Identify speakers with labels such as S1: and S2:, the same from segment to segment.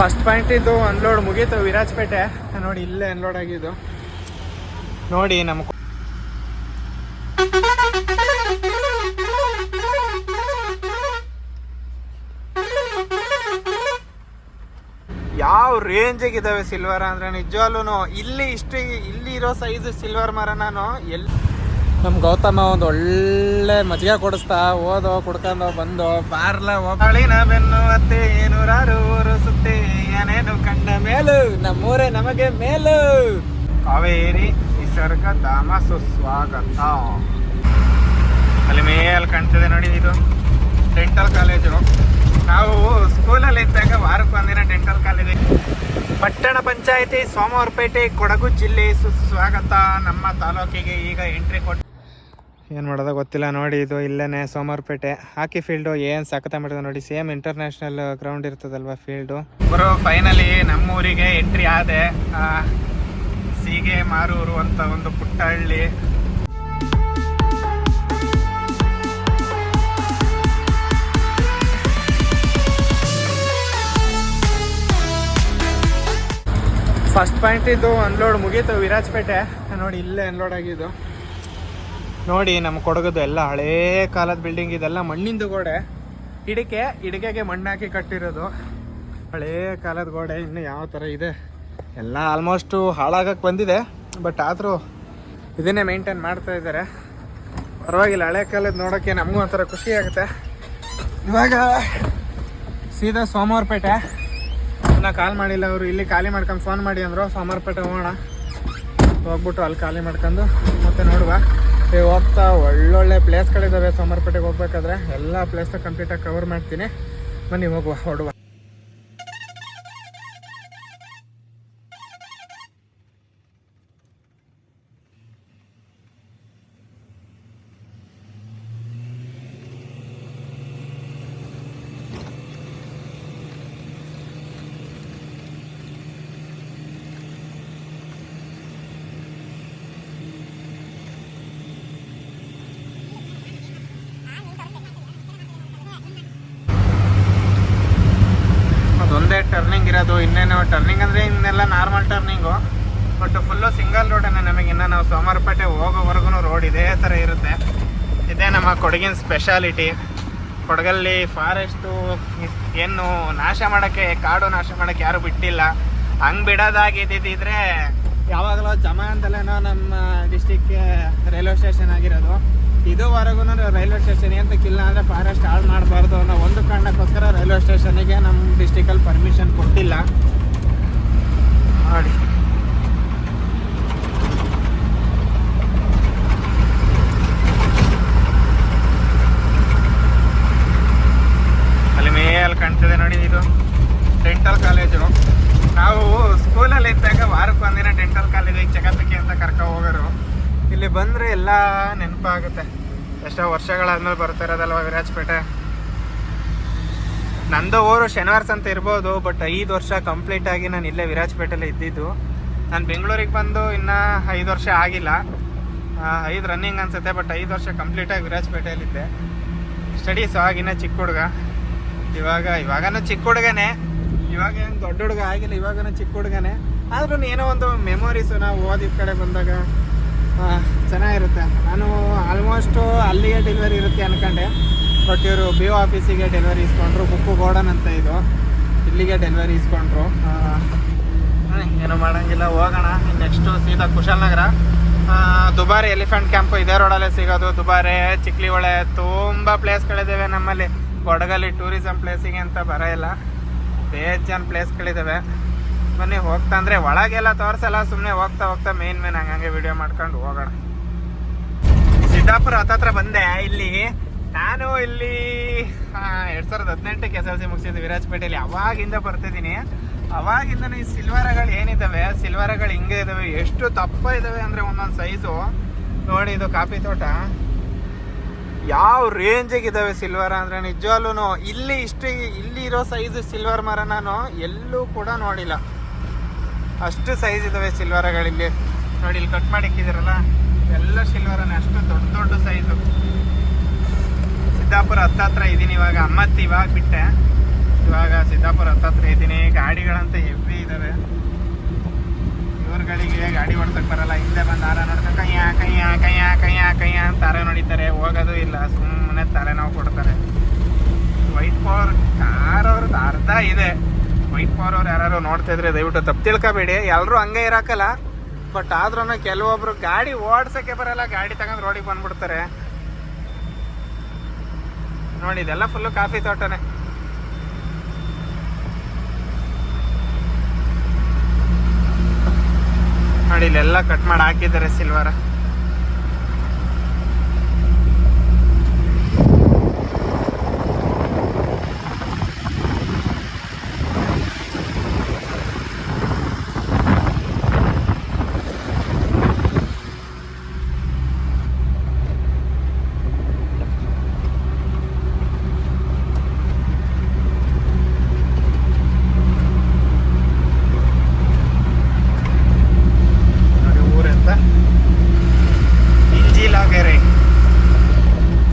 S1: First point ಇದು unload ಮುಗೀತು, ವಿರಾಜಪೇಟೆ. ನೋಡಿ, ಇಲ್ಲೇ ಅನ್ಲೋಡ್ ಆಗಿದ್ದು. ನೋಡಿ, ನಮ್ಮ ಯಾವ ರೇಂಜ್ ಇದಾವೆ ಸಿಲ್ವರ್ ಅಂದ್ರೆ ನಿಜವಾಗ್ಲೂ ಇಲ್ಲಿ ಇಷ್ಟು ಇಲ್ಲಿ ಇರೋ ಸೈಜ್ ಸಿಲ್ವರ್ ಮರ ನಾನು ಎಲ್ಲಿ ನಮ್ ಗೌತಮ ಒಂದು ಒಳ್ಳೆ ಮಜ್ಜಿಗೆ ಕೊಡಿಸ್ತಾ ಓದೋ ಕುಡ್ಕೊಂಡು ಬಂದು ಬಾರ್ಲ ಒಬ್ಬಳಿನ ಬೆನ್ನು ಅತ್ತೆ ನೂರಾರು ಊರು ಸುತ್ತಿ ಏನೇನು ಕಂಡ ಮೇಲು? ನಮ್ಮೂರೇ ನಮಗೆ ಮೇಲು. ಕಾವೇರಿ ನಿಸರ್ಗ ಧಾಮ ಸುಸ್ವಾಗತ. ಅಲ್ಲಿ ಮೇಲ್ ಕಾಣ್ತದೆ ನೋಡಿ ಇದು. Dental college. ನಾವು ಸ್ಕೂಲಲ್ಲಿ ಇದ್ದಾಗ ವಾರಕ್ಕೆ ಒಂದಿನ ಡೆಂಟಲ್ ಕಾಲೇಜ್. ಪಟ್ಟಣ ಪಂಚಾಯಿತಿ ಸೋಮವಾರಪೇಟೆ ಕೊಡಗು ಜಿಲ್ಲೆ ಸುಸ್ವಾಗತ. ನಮ್ಮ ತಾಲೂಕಿಗೆ ಈಗ ಎಂಟ್ರಿ ಕೊಟ್ಟು ಏನು ಮಾಡೋದೋ ಗೊತ್ತಿಲ್ಲ ನೋಡಿ, ಇದು ಇಲ್ಲೇನೆ ಸೋಮವಾರಪೇಟೆ. ಹಾಕಿ ಫೀಲ್ಡು ಏನು ಸಖತ ಮಾಡಿದೆ ನೋಡಿ ಸೇಮ್ ಇಂಟರ್ನ್ಯಾಷನಲ್ ಗ್ರೌಂಡ್ ಇರ್ತದಲ್ವಾ ಫೀಲ್ಡು ಬರೋ ಫೈನಲಿ ನಮ್ಮೂರಿಗೆ ಎಂಟ್ರಿ ಆದೆ. ಸೀಗೆ ಮಾರೂರು ಅಂತ ಒಂದು ಪುಟ್ಟ ಹಳ್ಳಿ ಫಸ್ಟ್ ಪಾಯಿಂಟ್ ಇದು ಅನ್ಲೋಡ್ ಮುಗೀತು, ವಿರಾಜಪೇಟೆ. ನೋಡಿ, ಇಲ್ಲೇ ಅನ್ಲೋಡ್ ಆಗಿದ್ದು. ನೋಡಿ ನಮ್ಮ ಕೊಡಗದು ಎಲ್ಲ ಹಳೇ ಕಾಲದ ಬಿಲ್ಡಿಂಗ್ ಇದೆಲ್ಲ, ಮಣ್ಣಿಂದು ಗೋಡೆ. ಇಡಿಕೆ ಇಡಿಕೆಗೆ ಮಣ್ಣು ಹಾಕಿ ಕಟ್ಟಿರೋದು. ಹಳೇ ಕಾಲದ ಗೋಡೆ, ಇನ್ನು ಯಾವ ಥರ ಇದೆ? ಎಲ್ಲ ಆಲ್ಮೋಸ್ಟು ಹಾಳಾಗಕ್ಕೆ ಬಂದಿದೆ ಬಟ್ ಆದರೂ ಇದನ್ನೇ ಮೇಂಟೈನ್ ಮಾಡ್ತಾ ಇದ್ದಾರೆ. ಪರವಾಗಿಲ್ಲ, ಹಳೆ ಕಾಲದ ನೋಡೋಕ್ಕೆ ನಮಗೂ ಒಂಥರ ಖುಷಿ ಆಗುತ್ತೆ. ಇವಾಗ ಸೀದಾ ಸೋಮವಾರಪೇಟೆ. ಇನ್ನ ಕಾಲ್ ಮಾಡಿಲ್ಲ ಅವರು, ಇಲ್ಲಿ ಖಾಲಿ ಮಾಡ್ಕೊಂಡು ಫೋನ್ ಮಾಡಿ ಅಂದರು. ಸೋಮವಾರಪೇಟೆ ಹೋಗೋಣ. ಹೋಗ್ಬಿಟ್ಟು ಅಲ್ಲಿ ಖಾಲಿ ಮಾಡ್ಕೊಂಡು ಮತ್ತೆ ನೋಡುವ. ಈಗ ಹೋಗ್ತಾ ಒಳ್ಳೊಳ್ಳೆ ಪ್ಲೇಸ್ಗಳಿದ್ದಾವೆ ಸೋಮವಾರಪೇಟೆಗೆ ಹೋಗ್ಬೇಕಾದ್ರೆ ಎಲ್ಲ ಪ್ಲೇಸ್ನ ಕಂಪ್ಲೀಟಾಗಿ ಕವರ್ ಮಾಡ್ತೀನಿ. ಬನ್ನಿ ಹೋಗುವ ಹೊಡುವ ಇರೋದು ಇನ್ನೇನು ಟರ್ನಿಂಗ್ ಅಂದರೆ ಇನ್ನೆಲ್ಲ normal turning but full single ರೋಡನ್ನು ನಮಗೆ ಇನ್ನು ನಾವು ಸೋಮಾರಪೇಟೆ ಹೋಗೋವರೆಗೂ ರೋಡ್ ಇದೇ ಥರ ಇರುತ್ತೆ. ಇದೇ ನಮ್ಮ ಕೊಡಗಿನ ಸ್ಪೆಷಾಲಿಟಿ ಕೊಡಗಲ್ಲಿ ಫಾರೆಸ್ಟು ಏನು ನಾಶ ಮಾಡೋಕ್ಕೆ, ಕಾಡು ನಾಶ ಮಾಡೋಕ್ಕೆ ಯಾರು ಬಿಟ್ಟಿಲ್ಲ. ಹಂಗೆ ಬಿಡೋದಾಗಿದ್ದಿದ್ರೆ ಯಾವಾಗಲೂ ಜಮಾನ್ದಲ್ಲೇನೋ ನಮ್ಮ ಡಿಸ್ಟಿಕ್ಗೆ ರೈಲ್ವೆ ಸ್ಟೇಷನ್ ಆಗಿರೋದು. ಇದುವರೆಗೂ ರೈಲ್ವೆ ಸ್ಟೇಷನ್ ಕಿಲ್ಲ ಅಂದರೆ ಫಾರೆಸ್ಟ್ ಹಾಳು ಮಾಡಬಾರ್ದು ಅನ್ನೋ ಒಂದು ಕಾರಣಕ್ಕೋಸ್ಕರ ರೈಲ್ವೆ ಸ್ಟೇಷನಿಗೆ ನಮ್ಮ ಡಿಸ್ಟಿಕಲ್ಲಿ ಪರ್ಮಿಷನ್ ಕೊಟ್ಟಿಲ್ಲ. ನೋಡಿ ಅಲ್ಲಿ ಮೇಲೆ ಕಾಣ್ತದೆ ನೋಡಿ ಇದು. ಡೆಂಟಲ್ ಕಾಲೇಜು ನಾವು ಸ್ಕೂಲಲ್ಲಿ ಇದ್ದಾಗ ವಾರಕ್ಕೆ ಒಂದಿನ ಡೆಂಟಲ್ ಕಾಲೇಜಿಗೆ ಚಕಪಿಕೆ ಅಂತ ಕರ್ಕೊ ಹೋಗೋರು. ಇಲ್ಲಿ ಬಂದರೆ ಎಲ್ಲ ನೆನಪಾಗುತ್ತೆ. ಎಷ್ಟೋ ವರ್ಷಗಳಾದ್ಮೇಲೆ ಬರ್ತಾ ಇರೋದಲ್ವ ವಿರಾಜಪೇಟೆ? ನಂದು ಊರು ಶನಿವಾರ ಅಂತ ಇರ್ಬೋದು ಬಟ್ ಐದು ವರ್ಷ ಕಂಪ್ಲೀಟ್ ಆಗಿ ನಾನು ಇಲ್ಲೇ ವಿರಾಜಪೇಟೆಲ್ಲೇ ಇದ್ದಿದ್ದು. ನಾನು ಬೆಂಗಳೂರಿಗೆ ಬಂದು ಇನ್ನೂ ಐದು ವರ್ಷ ಆಗಿಲ್ಲ. ಐದು ರನ್ನಿಂಗ್ ಅನ್ಸುತ್ತೆ ಬಟ್ ಐದು ವರ್ಷ ಕಂಪ್ಲೀಟಾಗಿ ವಿರಾಜಪೇಟೆಯಲ್ಲಿದ್ದೆ. ಸ್ಟಡೀಸ್ ಆಗಿನ ಚಿಕ್ಕ ಹುಡುಗ. ಇವಾಗ, ಇವಾಗನೂ ಚಿಕ್ಕ ಹುಡುಗನೇ. ಇವಾಗ ಏನು ದೊಡ್ಡ ಹುಡುಗ ಆಗಿಲ್ಲ, ಇವಾಗನೂ ಚಿಕ್ಕ ಹುಡುಗನೇ. ಆದ್ರೂ ಏನೋ ಒಂದು ಮೆಮೊರೀಸು ನಾವು ಓದಿದ ಕಡೆ ಬಂದಾಗ ಚೆನ್ನಾಗಿರುತ್ತೆ. ನಾನು ಆಲ್ಮೋಸ್ಟು ಅಲ್ಲಿಗೆ ಡೆಲಿವರಿ ಇರುತ್ತೆ ಅಂದ್ಕೊಂಡೆ ಬಟ್ ಇವರು ಬಿ ಒ ಆಫೀಸಿಗೆ ಡೆಲಿವರಿ ಇಸ್ಕೊಂಡ್ರು. ಕುಕ್ಕು ಗೋಡನ್ ಅಂತ ಇದು. ಇಲ್ಲಿಗೆ ಡೆಲಿವರಿ ಇಸ್ಕೊಂಡ್ರು. ಏನು ಮಾಡೋಂಗಿಲ್ಲ. ಹೋಗೋಣ. ನೆಕ್ಸ್ಟು ಸೀದಾ ಕುಶಾಲನಗರ. ದುಬಾರಿ ಎಲಿಫೆಂಟ್ ಕ್ಯಾಂಪು ಇದೇ ರೋಡಲ್ಲೇ ಸಿಗೋದು. ದುಬಾರೆ ಚಿಕ್ಲಿ ಹೊಳೆ ತುಂಬ ಪ್ಲೇಸ್ಗಳಿದ್ದಾವೆ ನಮ್ಮಲ್ಲಿ. ಕೊಡಗಲ್ಲಿ ಟೂರಿಸಮ್ ಪ್ಲೇಸಿಗೆ ಅಂತ ಬರೋ ಇಲ್ಲ. ಬೇಜಾನ್ ಪ್ಲೇಸ್ಗಳಿದ್ದಾವೆ ಬನ್ನಿ, ಹೋಗ್ತಾ ಅಂದರೆ ಒಳಗೆಲ್ಲ ತೋರಿಸಲ್ಲ ಸುಮ್ಮನೆ ಹೋಗ್ತಾ ಹೋಗ್ತಾ ಮೇನ್ ಮೇನ್ ಹಂಗಂಗೆ ವಿಡಿಯೋ ಮಾಡ್ಕೊಂಡು ಹೋಗೋಣ. ಸಿದ್ದಾಪುರ ಹತ್ತತ್ರ ಬಂದೆ, ಇಲ್ಲಿ ನಾನು ಇಲ್ಲಿ ಎರಡು ಸಾವಿರದ ಹದಿನೆಂಟಕ್ಕೆ ಎಸ್ ಎಲ್ ಸಿ ಮುಗಿಸಿದ್ದು ವಿರಾಜಪೇಟೆಯಲ್ಲಿ. ಅವಾಗಿಂದ ಬರ್ತಿದ್ದೀನಿ. ಅವಾಗಿಂದ ಈ ಸಿಲ್ವರಗಳು ಏನಿದ್ದಾವೆ ಸಿಲ್ವರಗಳು ಹಿಂಗೆ ಇದಾವೆ. ಎಷ್ಟು ತಪ್ಪ ಇದಾವೆ ಅಂದರೆ ಒಂದೊಂದು ಸೈಜು ನೋಡಿ, ಇದು ಕಾಫಿ ತೋಟ. ಯಾವ ರೇಂಜಿಗೆ ಇದಾವೆ ಸಿಲ್ವರ್ ಅಂದರೆ ನಿಜವಾಗ್ಲೂ ಇಲ್ಲಿ ಇಷ್ಟು, ಇಲ್ಲಿ ಇರೋ ಸೈಜ್ ಸಿಲ್ವರ್ ಮರ ನಾನು ಎಲ್ಲೂ ಕೂಡ ನೋಡಿಲ್ಲ. ಅಷ್ಟು ಸೈಜ್ ಇದಾವೆ ಸಿಲ್ವರಗಳಿಲ್ಲಿ ನೋಡಿ, ಇಲ್ಲಿ ಕಟ್ ಮಾಡಿ ಇಕ್ಕಿದಿರಲ್ಲ ಎಲ್ಲ ಸಿಲ್ವರನೇ ಅಷ್ಟು ದೊಡ್ಡ ದೊಡ್ಡ ಸೈಜು ಸಿದ್ದಾಪುರ ಹತ್ತತ್ರ ಇದ್ದೀನಿ ಇವಾಗ, ಅಮ್ಮತ್ತಿ ಇವಾಗ ಬಿಟ್ಟೆ. ಇವಾಗ ಸಿದ್ದಾಪುರ ಹತ್ತತ್ರ ಇದ್ದೀನಿ. ಗಾಡಿಗಳಂತ ಹೆವಿ ಇದಾವೆ. ಇವ್ರಗಳಿಗೆ ಗಾಡಿ ಓಡ್ಸಕ್ ಬರಲ್ಲ. ಹಿಂದೆ ಬಂದು ಆರ ನೋಡ್ಕೊಂಡು ಕೈಯ ಕೈಯ ಕೈಯ ಕೈಯ ಕೈಯ ಅಂತ ತಾರ ನೋಡಿತಾರೆ ಹೋಗೋದು ಇಲ್ಲ ಸುಮ್ಮನೆ ತಲೆನೋವು ಕೊಡ್ತಾರೆ. ವೈಟ್ ಪವರ್ ಕಾರ್ ಅವ್ರದ್ದು ಅರ್ಧ ಇದೆ. ವೈಟ್ ಫಾರ್ ಯಾರು ನೋಡ್ತಾ ಇದ್ರೆ ದಯವಿಟ್ಟು ತಪ್ಪು ತಿಳ್ಕೊಬೇಡಿ. ಎಲ್ಲರೂ ಹಂಗೆ ಇರಾಕಲ್ಲ. ಬಟ್ ಆದ್ರೂ ಕೆಲವೊಬ್ರು ಗಾಡಿ ಓಡ್ಸಕ್ಕೆ ಬರಲ್ಲ, ಗಾಡಿ ತಗೊಂಡು ರೋಡಿಗೆ ಬಂದ್ಬಿಡ್ತಾರೆ. ನೋಡಿ, ಇದೆಲ್ಲ ಫುಲ್ಲು ಕಾಫಿ ತೋಟನೇ. ನೋಡಿ, ಇಲ್ಲೆಲ್ಲ ಕಟ್ ಮಾಡಿ ಹಾಕಿದ್ದಾರೆ ಸಿಲ್ವರ ನೋಡಿ ಊರೆಂತ ಇಂಜಿಲಾಗೆರೆ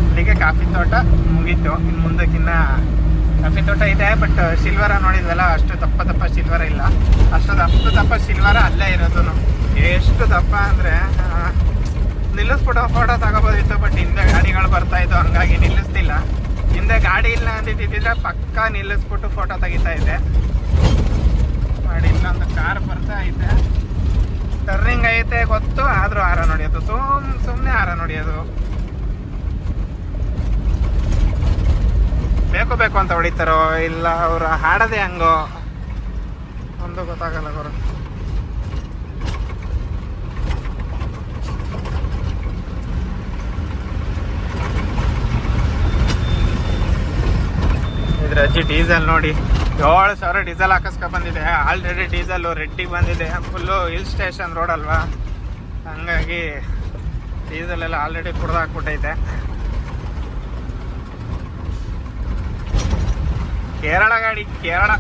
S1: ಇಲ್ಲಿಗೆ ಕಾಫಿ ತೋಟ ಮುಗೀತು ಇನ್ನು ಮುಂದಕ್ಕಿನ್ನ ಕಾಫಿ ತೋಟ ಇದೆ ಬಟ್ ಸಿಲ್ವರ ನೋಡಿದ್ವಲ್ಲ, ಅಷ್ಟು ದಪ್ಪ ದಪ್ಪ ಸಿಲ್ವರ ಇಲ್ಲ. ಅಷ್ಟು ದಪ್ಪ ದಪ್ಪ ಸಿಲ್ವರ ಅಲ್ಲೇ ಇರೋದು ಎಷ್ಟು ದಪ್ಪ ಅಂದರೆ ನಿಲ್ಲಿಸ್ಬಿಟ್ಟು ಫೋಟೋ ತಗೋಬೋದಿತ್ತು ಬಟ್ ಹಿಂದೆ ಗಾಡಿಗಳು ಬರ್ತಾ ಇತ್ತು ಹಂಗಾಗಿ ನಿಲ್ಲಿಸ್ತಿಲ್ಲ. ಹಿಂದೆ ಗಾಡಿ ಇಲ್ಲ ಅಂದಿದ್ದಿದ್ರೆ ಪಕ್ಕ ನಿಲ್ಲಿಸ್ಬಿಟ್ಟು ಫೋಟೋ ತೆಗಿತಾ ಮಾಡಿ ಇಲ್ಲೊಂದು ಕಾರ್ ಬರ್ತಾ ಐತೆ ಟರ್ನಿಂಗ್ ಐತೆ ಗೊತ್ತು, ಆದರೂ ಹಾರ ನೋಡಿಯೋದು ಸುಮ್ ಸುಮ್ಮನೆ ಹಾರ ನೋಡಿಯೋದು ಬೇಕು ಬೇಕು ಅಂತ ಹೊಡಿತಾರೋ ಇಲ್ಲ ಅವ್ರು ಹಾಡದೆ ಹಂಗೋ? ಒಂದು ಗೊತ್ತಾಗಲ್ಲ ಅವರು ಇದ್ರ ಅಜ್ಜಿ ಡೀಸೆಲ್ ನೋಡಿ. ಏಳು ಸಾವಿರ ಡೀಸೆಲ್ ಹಾಕಿಸ್ಕೊ ಬಂದಿದೆ. ಆಲ್ರೆಡಿ ಡೀಸೆಲ್ ರೆಡ್ಡಿಗೆ ಬಂದಿದೆ. ಫುಲ್ಲು ಹಿಲ್ ಸ್ಟೇಷನ್ ರೋಡ್ ಅಲ್ವಾ? ಹಂಗಾಗಿ ಡೀಸೆಲ್ ಎಲ್ಲ ಆಲ್ರೆಡಿ ಕುಡ್ದು ಹಾಕ್ಬಿಟ್ಟೈತೆ. ಕೇರಳ ಗಾಡಿ, ಕೇರಳ.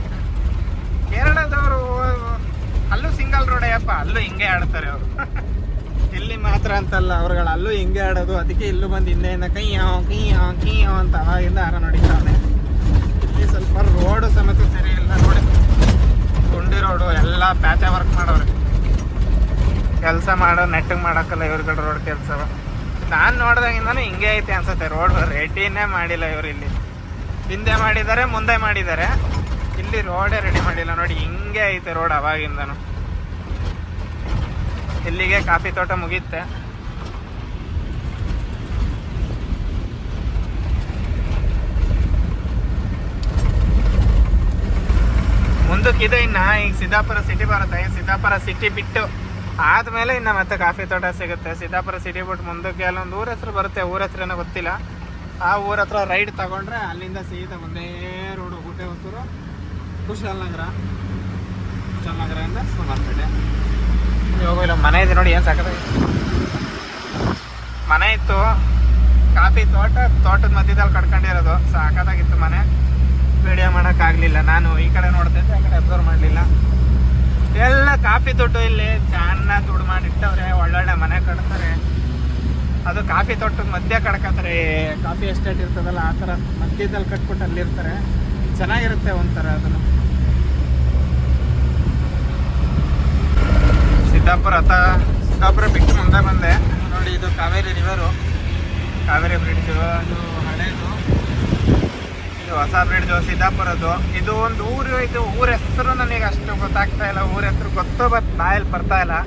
S1: ಕೇರಳದವರು ಅಲ್ಲೂ ಸಿಂಗಲ್ ರೋಡ್ ಅಯ್ಯಪ್ಪ ಅಲ್ಲೂ ಹಿಂಗೆ ಆಡ್ತಾರೆ ಅವರು. ಇಲ್ಲಿ ಮಾತ್ರ ಅಂತಲ್ಲ, ಅವ್ರುಗಳು ಅಲ್ಲೂ ಹಿಂಗೆ ಆಡೋದು. ಅದಕ್ಕೆ ಇಲ್ಲೂ ಬಂದು ಹಿಂದೆಯಿಂದ ಕೈಯೋ ಕೈಯೋ ಕೈಯೋ ಅಂತ ಅವಾಗಿಂದ ಆರ ನೋಡಿದ್ದಾನೆ. ಇಲ್ಲಿ ಸ್ವಲ್ಪ ರೋಡು ಸಮೇತ ಸರಿ ಇಲ್ಲ ನೋಡಿ. ಗುಂಡಿ ರೋಡು ಎಲ್ಲ ಪ್ಯಾಚ ವರ್ಕ್ ಮಾಡೋರು. ಕೆಲಸ ಮಾಡೋ ನೆಟ್ಟಿಗೆ ಮಾಡೋಕ್ಕಲ್ಲ ಇವ್ರುಗಳ ರೋಡ್ ಕೆಲಸ ನಾನು ನೋಡ್ದಾಗಿಂದಾನು ಹಿಂಗೆ ಐತೆ ಅನ್ಸುತ್ತೆ. ರೋಡ್ ರೆಡಿನೇ ಮಾಡಿಲ್ಲ ಇವ್ರು ಇಲ್ಲಿ. ಹಿಂದೆ ಮಾಡಿದ್ದಾರೆ, ಮುಂದೆ ಮಾಡಿದ್ದಾರೆ. ಇಲ್ಲಿ ರೋಡೇ ರೆಡಿ ಮಾಡಿಲ್ಲ ನೋಡಿ, ಹಿಂಗೆ ಐತೆ ರೋಡ್ ಅವಾಗಿಂದನು. ಇಲ್ಲಿಗೆ ಕಾಫಿ ತೋಟ ಮುಗೀತೆ. ಮುಂದಕ್ಕಿದೆ ಇನ್ನ, ಈಗ ಸಿದ್ದಾಪುರ ಸಿಟಿ ಬರುತ್ತೆ. ಸಿದ್ದಾಪುರ ಸಿಟಿ ಬಿಟ್ಟು ಆದ್ಮೇಲೆ ಇನ್ನ ಮತ್ತೆ ಕಾಫಿ ತೋಟ ಸಿಗುತ್ತೆ. ಸಿದ್ದಾಪುರ ಸಿಟಿ ಬಿಟ್ಟು ಮುಂದಕ್ಕೆ ಅಲ್ಲೊಂದು ಊರ ಹೆಸರು ಬರುತ್ತೆ. ಊರ ಹೆಸರೇನೋ ಗೊತ್ತಿಲ್ಲ. ಆ ಊರ ಹತ್ರ ರೈಡ್ ತಗೊಂಡ್ರೆ ಅಲ್ಲಿಂದ ಸೀದಾ ಒಂದೇ ರೋಡು ಗುಡ್ಡೆ ಹೊಸೂರು ಕುಶಾಲನಗರ ಕುಶಾಲನಗರದಿಂದ ಸುಮಾರ್ಪೇಟೆ ಇವಾಗ ಇಲ್ಲ ಮನೆ ಇದೆ ನೋಡಿ, ಏನು ಸಾಕದ ಮನೆ ಇತ್ತು. ಕಾಫಿ ತೋಟ, ತೋಟದ ಮಧ್ಯದಲ್ಲಿ ಕಟ್ಕೊಂಡಿರೋದು. ಸಾಕಾಗಿತ್ತು ಮನೆ. ವಿಡಿಯೋ ಮಾಡೋಕ್ಕಾಗಲಿಲ್ಲ ನಾನು ಈ ಕಡೆ ನೋಡ್ತಿದ್ದೆ ಆ ಕಡೆ ಅಬ್ಸರ್ವ್ ಮಾಡಲಿಲ್ಲ. ಎಲ್ಲ ಕಾಫಿ ದುಡ್ಡು ಇಲ್ಲಿ. ಚೆನ್ನಾಗಿ ದುಡ್ಡು ಮಾಡಿಟ್ಟವ್ರೆ ಒಳ್ಳೊಳ್ಳೆ ಮನೆ ಕಟ್ತಾರೆ. ಅದು ಕಾಫಿ ತೋಟದ ಮಧ್ಯ ಕಡ್ಕತ್ತಾರೆ ಕಾಫಿ ಎಸ್ಟೇಟ್ ಇರ್ತದಲ್ಲ, ಆ ಥರ ಮಧ್ಯದಲ್ಲಿ ಕಟ್ಬಿಟ್ಟು ಅಲ್ಲಿರ್ತಾರೆ. ಚೆನ್ನಾಗಿರುತ್ತೆ ಒಂಥರ ಅದನ್ನು ಸಿದ್ದಾಪುರ ಹತ್ತ ಸಿದ್ದಾಪುರ ಬಿಟ್ಟು ಮುಂದೆ ಬಂದೆ. ನೋಡಿ, ಇದು ಕಾವೇರಿ ರಿವರು ಕಾವೇರಿ ಬ್ರಿಡ್ಜು ಅದು ಹಳೇದು. ಇದು ಹೊಸ ಬ್ರಿಡ್ಜು ಸಿದ್ದಾಪುರದ್ದು. ಇದು ಒಂದು ಊರು, ಇದು ಊರ ಹೆಸರು ನನಗೆ ಅಷ್ಟು ಗೊತ್ತಾಗ್ತಾ ಇಲ್ಲ. ಊರ ಹೆಸರು ಗೊತ್ತೋ ಬಟ್ ಬಾಯಲ್ಲಿ ಬರ್ತಾ ಇಲ್ಲ.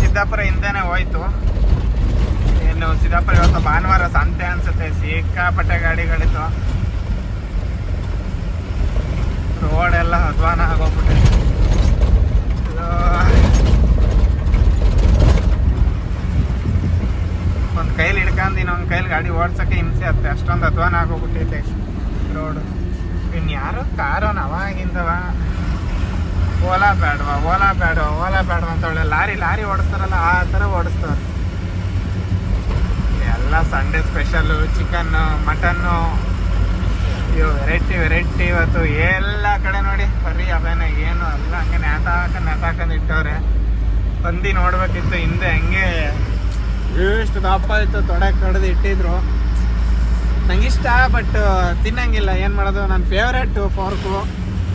S1: ಸಿದ್ದಾಪುರ ಹಿಂದೆನೇ ಹೋಯ್ತು. ಇನ್ನು ಸಿದ್ದಾಪುರ ಇವತ್ತು ಭಾನುವಾರ ಸಂತೆ ಅನ್ಸುತ್ತೆ. ಸಿಕ್ಕಾಪಟ್ಟೆ ಗಾಡಿಗಳಿತ್ತು ರೋಡ್ ಎಲ್ಲ ಅಧ್ವಾನ ಆಗೋಗ್ಬಿಟ್ಟಿದೆ. ಇದು ಒಂದು ಕೈಲಿ ಹಿಡ್ಕೊಂಡು ಇನ್ನೊಂದು ಕೈಲಿ ಗಾಡಿ ಓಡ್ಸಕ್ಕೆ ಹಿಂಸೆ ಆಗುತ್ತೆ. ಅಷ್ಟೊಂದು ಅಧ್ವಾನ ಆಗೋಗ್ಬಿಟ್ಟೈತೆ ರೋಡ್ ಇನ್ನು ಯಾರು ಕಾರೋ ನವಾಗಿಂದವ. ಓಲಾ ಬೇಡವಾ ಓಲಾ ಬೇಡವಾ ಓಲಾ ಬೇಡವಾ ಅಂತ ಒಳ್ಳೆ ಲಾರಿ ಲಾರಿ ಓಡಿಸ್ತಾರಲ್ಲ, ಆ ಥರ ಓಡಿಸ್ತಾರೆ ಎಲ್ಲ ಸಂಡೇ ಸ್ಪೆಷಲ್ಲು ಚಿಕನ್ನು ಮಟನ್ನು ಇವು ವೆರೈಟಿ ವೆರೈಟಿ ಇವತ್ತು ಎಲ್ಲ ಕಡೆ ನೋಡಿ. ಬರೀ ಅವೇನೆ, ಏನು ಅಲ್ಲ, ಹಂಗೆ ನೇತಾಕ ನೇತಾಕಂದು ಇಟ್ಟವ್ರೆ. ಬಂದು ನೋಡ್ಬೇಕಿತ್ತು, ಹಿಂದೆ ಹಂಗೆ ಎಷ್ಟು ದಪ್ಪ ಇತ್ತು ತೊಡೆ ಕಡ್ದು ಇಟ್ಟಿದ್ರು. ಇಷ್ಟ ಬಟ್ ತಿನ್ನಂಗಿಲ್ಲ. ಏನು ಮಾಡೋದು ನನ್ನ ಫೇವ್ರೆಟು ಫೋರ್ಕು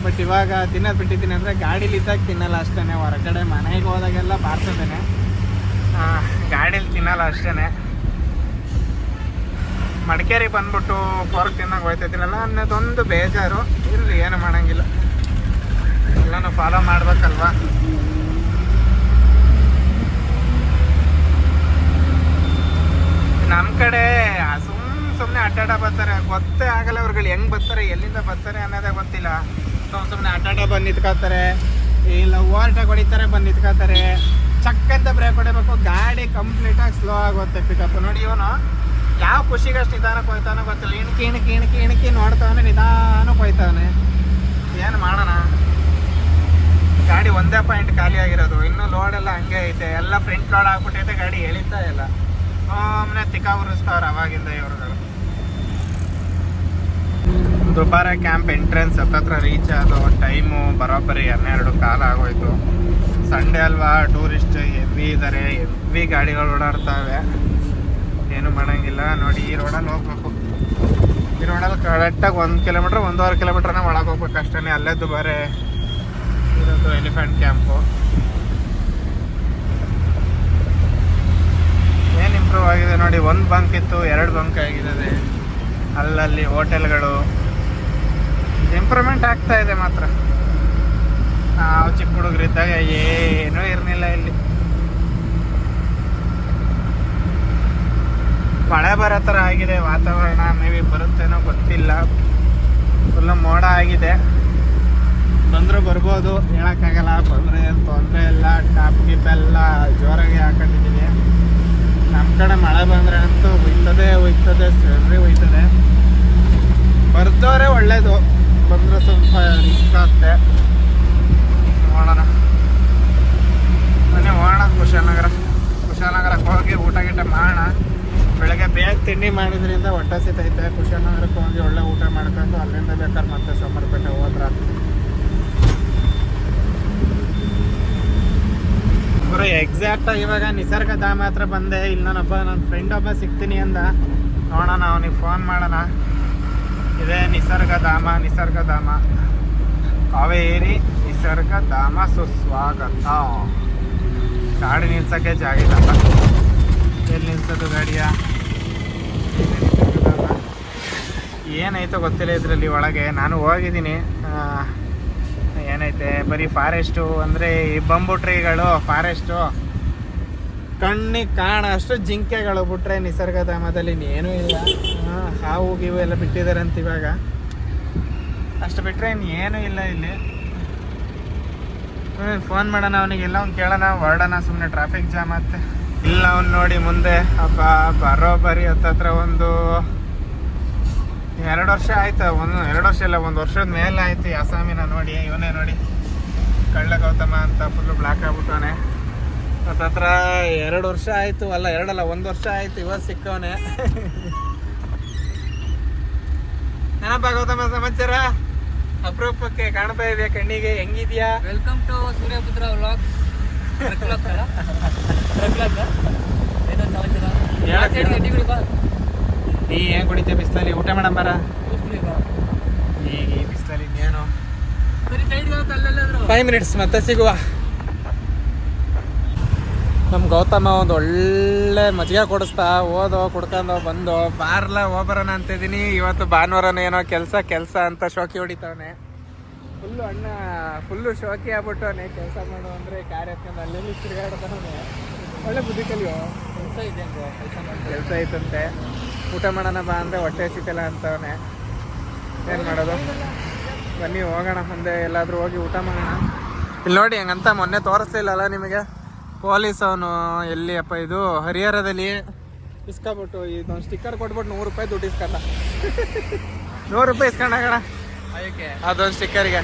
S1: ಬಟ್ ಇವಾಗ ತಿನ್ನೋದು ಬಿಟ್ಟಿದ್ದೀನಿ ಅಂದರೆ ಗಾಡೀಲಿ ಇದ್ದಾಗ ತಿನ್ನಲ್ಲ ಅಷ್ಟೇ ಹೊರಗಡೆ ಮನೆಗೆ ಹೋದಾಗೆಲ್ಲ ಬಾರ್ಸಿದ್ದೇನೆ ಗಾಡೀಲಿ ತಿನ್ನಲ್ಲ ಅಷ್ಟೇ ಮಡಿಕೇರಿ ಬಂದ್ಬಿಟ್ಟು ಫಾರ್ಕ್ ತಿನ್ನೋಕೆ ಹೋಯ್ತಿದ್ದೀನಲ್ಲ ಅನ್ನೋದೊಂದು ಬೇಜಾರು. ಇರಲಿ, ಏನು ಮಾಡಂಗಿಲ್ಲ. ಎಲ್ಲನೂ ಫಾಲೋ ಮಾಡ್ಬೇಕಲ್ವಾ? ನಮ್ಮ ಕಡೆ ಸುಮ್ ಸುಮ್ಮನೆ ಅಡ್ಡಾಡ ಬರ್ತಾರೆ. ಗೊತ್ತೇ ಆಗಲ್ಲ ಅವ್ರುಗಳು ಹೆಂಗ್ ಬರ್ತಾರೆ, ಎಲ್ಲಿಂದ ಬರ್ತಾರೆ ಅನ್ನೋದೇ ಗೊತ್ತಿಲ್ಲ. ಸುಮ್ ಸುಮ್ಮನೆ ಅಡ್ಡಾಡ ಬಂದು ನಿಂತ್ಕೋತಾರೆ ಇಲ್ಲ ಓವರ್ಟೇಕ್ ಹೊಡಿತಾರೆ, ಬಂದು ನಿಂತ್ಕೋತಾರೆ ಚಕ್ಕಂತ ಬ್ರೇಕ್ ಹೊಡಿಬೇಕು. ಗಾಡಿ ಕಂಪ್ಲೀಟಾಗಿ ಸ್ಲೋ ಆಗುತ್ತೆ ಪಿಕಪ್ ನೋಡಿ ಇವನು. ಯಾವ ಖುಷಿಗಷ್ಟು ನಿಧಾನಕ್ಕೆ ಹೋಯ್ತಾನೋ ಗೊತ್ತಿಲ್ಲ. ಇಣಕಿ ಇಣಕಿ ಇಣಕಿ ಇಣಕಿ ನೋಡ್ತಾವನೆ ನಿಧಾನಕ್ಕೆ ಹೋಯ್ತಾವನೆ ಏನು ಮಾಡೋಣ? ಗಾಡಿ ಒಂದೇ ಪಾಯಿಂಟ್ ಖಾಲಿ ಆಗಿರೋದು. ಇನ್ನೂ ಲೋಡ್ ಎಲ್ಲ ಹಂಗೆ ಐತೆ. ಎಲ್ಲ ಫ್ರಂಟ್ ಲೋಡ್ ಆಗ್ಬಿಟ್ಟೈತೆ, ಗಾಡಿ ಎಳಿತಾ ಇಲ್ಲ. ಸುಮ್ಮನೆ ತಿಕ್ಕ ಉರಿಸ್ತಾವ್ರ ಅವಾಗಿಂದ ಇವ್ರದ್ದು ದುಬಾರ ಕ್ಯಾಂಪ್ ಎಂಟ್ರೆನ್ಸ್ ಹತ್ತತ್ರ ರೀಚ್ ಆದೋ ಟೈಮು ಬರೋಬ್ಬರಿ ಹನ್ನೆರಡು ಕಾಲ ಆಗೋಯ್ತು. ಸಂಡೇ ಅಲ್ವಾ? ಟೂರಿಸ್ಟ್ ಹೆವಿ ಇದ್ದಾರೆ ಹೆವಿ ಗಾಡಿಗಳು ಓಡಾಡ್ತಾವೆ. ಏನು ಮಾಡಂಗಿಲ್ಲ. ನೋಡಿ, ಈ ರೋಡಲ್ಲಿ ಹೋಗ್ಬೇಕು. ಈ ರೋಡಲ್ಲಿ ಕರೆಕ್ಟಾಗಿ ಒಂದು ಕಿಲೋಮೀಟ್ರ್ ಒಂದೂವರೆ ಕಿಲೋಮೀಟ್ರನ್ನ ಒಳಗೆ ಹೋಗ್ಬೇಕು ಅಷ್ಟೇ ಅಲ್ಲೇದು ಬಾರೆ ಇರೋದು ಎಲಿಫೆಂಟ್ ಕ್ಯಾಂಪು ಏನು ಇಂಪ್ರೂವ್ ಆಗಿದೆ ನೋಡಿ, ಒಂದು ಬಂಕ್ ಇತ್ತು, ಎರಡು ಬಂಕ್ ಆಗಿದೆ ಅಲ್ಲಲ್ಲಿ ಹೋಟೆಲ್ಗಳು. ಇಂಪ್ರೂವ್ಮೆಂಟ್ ಆಗ್ತಾ ಇದೆ ಮಾತ್ರ. ನಾವು ಚಿಕ್ಕ ಹುಡುಗರಿದ್ದಾಗ ಏನೂ ಇರಲಿಲ್ಲ ಇಲ್ಲಿ. ಮಳೆ ಬರೋ ಥರ ಆಗಿದೆ, ವಾತಾವರಣ ಮೇ ಬಿ ಬರುತ್ತೇನೋ ಗೊತ್ತಿಲ್ಲ. ಫುಲ್ಲು ಮೋಡ ಆಗಿದೆ. ಬಂದರೂ ಬರ್ಬೋದು, ಹೇಳೋಕ್ಕಾಗಲ್ಲ, ಬಂದರೆ ಏನು ತೊಂದರೆ ಇಲ್ಲ. ಟಾಪ್ ಗಿಪ್ ಎಲ್ಲ ಜೋರಾಗಿ ಹಾಕೊಂಡಿದ್ದೀವಿ ನಮ್ಮ ಕಡೆ ಮಳೆ ಬಂದರೆ ಅಂತೂ ಹೋಯ್ತದೆ ಹೋಯ್ತದೆ ಸರಿ ಹೋಯ್ತದೆ. ಬರ್ದವರೇ ಒಳ್ಳೇದು. ಬಂದರೆ ಸ್ವಲ್ಪ ರಿಸ್ಕ್ ಆಗುತ್ತೆ. ನೋಡೋಣ. ಮನೆ ಹೋಗೋಣ ಕುಶಾಲನಗರ ಕುಶಾಲನಗರಕ್ಕೆ ಹೋಗಿ ಊಟ ಗೀಟ ಮಾಡೋಣ. ಬೆಳಗ್ಗೆ ಬೇಗ ತಿಂಡಿ ಮಾಡಿದ್ರಿಂದ ಹೊಟ್ಟೆ ಸಿತೈತೆ ಕುಶಾಲನಗರಕ್ಕೆ ಹೋಗಿ ಒಳ್ಳೆ ಊಟ ಮಾಡ್ಕೊಂಡು ಅಲ್ಲಿಂದ ಬೇಕಾದ್ರೆ ಮತ್ತೆ ಸೋಮರಪೇಟೆ ಹೋದ್ರ. ಗುರು ಎಕ್ಸಾಕ್ಟ್ ಇವಾಗ ನಿಸರ್ಗಧಾಮ ಹತ್ರ ಬಂದೆ. ಇಲ್ಲಿ ನಾನೊಬ್ಬ ನನ್ನ ಫ್ರೆಂಡ್ ಒಬ್ಬ ಸಿಗ್ತೀನಿ ಅಂದ. ನೋಡೋಣ, ಅವನಿಗೆ ಫೋನ್ ಮಾಡೋಣ. ಇದೇ ನಿಸರ್ಗಧಾಮ ನಿಸರ್ಗಧಾಮ ಕಾವೇರಿ ನಿಸರ್ಗಧಾಮ ಸುಸ್ವಾಗತ. ಗಾಡಿ ನಿಲ್ಸಕ್ಕೆ ಜಾಗ ಇಲ್ಲಪ್ಪ ಎಲ್ಲಿ ನಿಲ್ಸೋದು ಗಾಡಿಯ? ಏನೈತೋ ಗೊತ್ತಿಲ್ಲ ಇದರಲ್ಲಿ ಒಳಗೆ. ನಾನು ಹೋಗಿದ್ದೀನಿ. ಏನೈತೆ, ಬರೀ ಫಾರೆಸ್ಟು ಅಂದರೆ ಈ ಬಂಬು ಟ್ರೀಗಳು, ಫಾರೆಸ್ಟು. ಕಣ್ಣಿಗೆ ಕಾಣೋಷ್ಟು ಜಿಂಕೆಗಳು ಬಿಟ್ರೆ ನಿಸರ್ಗಧಾಮದಲ್ಲಿ ಇನ್ನೇನೂ ಇಲ್ಲ. ಹಾವು ಗೀವು ಎಲ್ಲ ಬಿಟ್ಟಿದ್ದಾರೆ ಅಂತ ಇವಾಗ. ಅಷ್ಟು ಬಿಟ್ರೆ ಇನ್ನೇನೂ ಇಲ್ಲ ಇಲ್ಲಿ. ಫೋನ್ ಮಾಡೋಣ ಅವನಿಗೆ. ಎಲ್ಲ ಅವ್ನು ಕೇಳೋಣ, ಹೊರಡೋಣ ಸುಮ್ಮನೆ ಟ್ರಾಫಿಕ್ ಜಾಮ್ ಆಗುತ್ತೆ ಇಲ್ಲ, ಅವ್ನು ನೋಡಿ ಮುಂದೆ. ಹಬ್ಬ ಬರೋಬ್ಬರಿ ಹತ್ತತ್ರ ಒಂದು ಎರಡು ವರ್ಷ ಆಯ್ತು, ಒಂದು ಎರಡು ವರ್ಷ ಇಲ್ಲ, ಒಂದು ವರ್ಷದ ಮೇಲೆ ಆಯ್ತು ಅಸಾಮಿನ ನೋಡಿ, ಇವನೇ ನೋಡಿ. ಕಳ್ಳ ಗೌತಮ ಅಂತ ಫುಲ್ಲು ಬ್ಲಾಕ್ ಆಗ್ಬಿಟ್ಟವನೆ. ಹತ್ತತ್ರ ಎರಡು ವರ್ಷ ಆಯ್ತು, ಅಲ್ಲ, ಎರಡಲ್ಲ, ಒಂದು ವರ್ಷ ಆಯ್ತು ಇವತ್ತು ಸಿಕ್ಕವನೆ. ಏನಪ್ಪ ಗೌತಮ ಸಮಾಚಾರ? ಅಪರೂಪಕ್ಕೆ ಕಾಣ್ತಾ ಇದೆಯಾ ಕಣ್ಣಿಗೆ? ಹೆಂಗಿದ್ಯಾ?
S2: ವೆಲ್ಕಮ್ ಟು ಸೂರ್ಯಪುತ್ರ ವ್ಲಾಗ್ಸ್
S1: ನೀ ಏನ್ ಕುಡಿತೀಯ ಬಿಸ್ತಲಿ ಊಟ ಮಾಡಂಬಾರ. ಈಗ ಈ ಬಿಸ್ತಲಿ ಇನ್ನೇನು? ಫೈವ್ ಮಿನಿಟ್ಸ್ ಮತ್ತೆ ಸಿಗುವ. ನಮ್ಮ ಗೌತಮ ಒಂದು ಒಳ್ಳೆ ಮಜ್ಜಿಗೆ ಕೊಡಿಸ್ತಾ ಓದೋ ಕುಡ್ಕೊಂಡು ಬಂದು ಬಾರ್ಲ ಹೋಗ್ಬರೋಣ ಅಂತಿದ್ದೀನಿ ಇವತ್ತು ಭಾನುವಾರನ ಏನೋ ಕೆಲಸ ಕೆಲಸ ಅಂತ ಶೋಕಿ ಹೊಡಿತಾವನೆ. ಫುಲ್ಲು ಅಣ್ಣ ಫುಲ್ಲು ಶೋಕಿ ಆಗ್ಬಿಟ್ಟವನೆ ಕೆಲಸ ಮಾಡು ಅಂದರೆ ಕಾರ್ಯ ಎತ್ಕೊಂಡು ಅಲ್ಲೆಲ್ಲಿ ತಿರುಗಾಡ್ತಾನೆ ಒಳ್ಳೆ ಬುದ್ಧಿ ಕಲಿಯೋ.
S2: ಕೆಲಸ ಇದೆ ಕೆಲಸ ಮಾಡಿ
S1: ಕೆಲಸ ಐತಂತೆ. ಊಟ ಮಾಡೋಣ ಬಾ ಅಂದರೆ ಹೊಟ್ಟೆ ಸಿಕ್ಕಲ್ಲ ಅಂತವನೇ ಏನು ಮಾಡೋದು? ಬನ್ನಿ ಹೋಗೋಣ ಮುಂದೆ. ಎಲ್ಲಾದರೂ ಹೋಗಿ ಊಟ ಮಾಡೋಣ. ಇಲ್ಲಿ ನೋಡಿ ಹಂಗಂತ ಮೊನ್ನೆ ತೋರಿಸ್ಲಿಲ್ಲಲ್ಲ ನಿಮಗೆ? ಪೊಲೀಸ್ ಅವನು ಎಲ್ಲಿ ಅಪ್ಪ ಇದು? ಹರಿಹರದಲ್ಲಿ. ಇಸ್ಕೊಬಿಟ್ಟು ಇದೊಂದು ಸ್ಟಿಕ್ಕರ್ ಕೊಟ್ಬಿಟ್ಟು ನೂರು ರೂಪಾಯಿ ದುಡ್ಡು ಇಸ್ಕೊಂಡ ನೂರು ರೂಪಾಯಿ ಇಸ್ಕೊಂಡಾಗಣ. ಅದೊಂದು ಸ್ಟಿಕ್ಕರ್ಗೆ